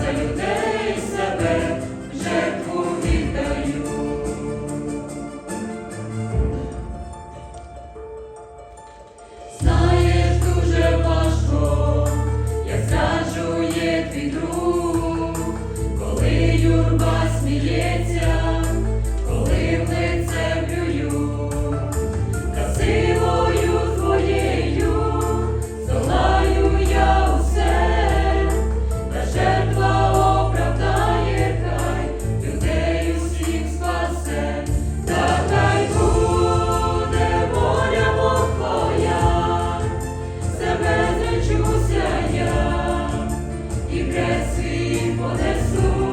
за людей себе жертву віддаю. Знаєш, дуже важко, як зраджує твій друг, коли юрба сміється. понесу.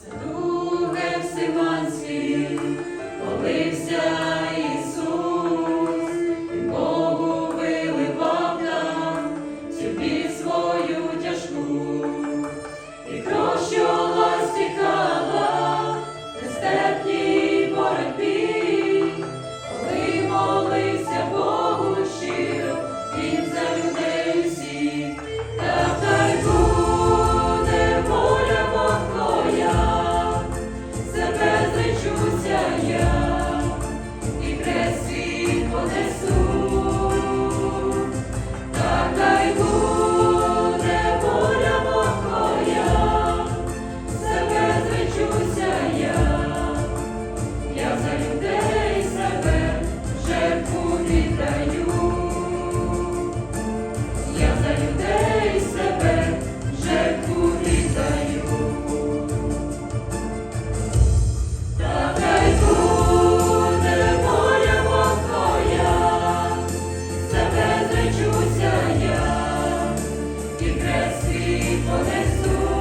Senhor. Себе зречуся я,